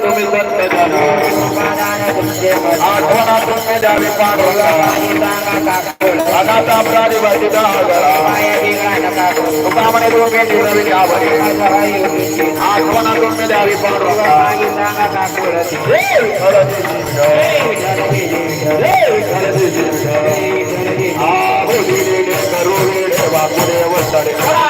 तुम्ही संत जन आठवणातून मी द्यावी पांडुरंगा अनाथ अपराधी वर्षिता तुका म्हणे दोघे निरविली आवडे आठवणातून मी द्यावी पांडुरंगा हरदी करुणे वसडे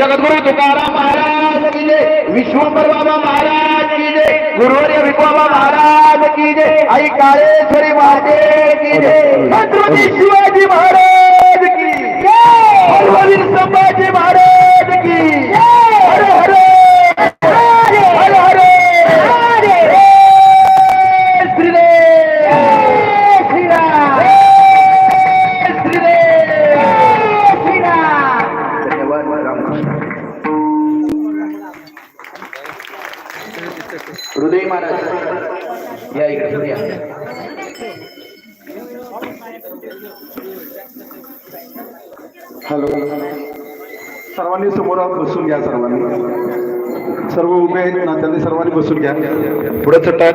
जगद्गुरु तुकाराम महाराज की जय विश्वंभर बाबा महाराज की जय गुरुवर्य विकोबा महाराज की जय आई काळेश्वरी महादेव की जय। हृदय महाराज या इकडे या हॅलो। सर्वांनी समोर बसून घ्या सर्वांनी. सर्व उभे आहेत ना, त्यांनी सर्वांनी बसून घ्या. पुढे चट्टा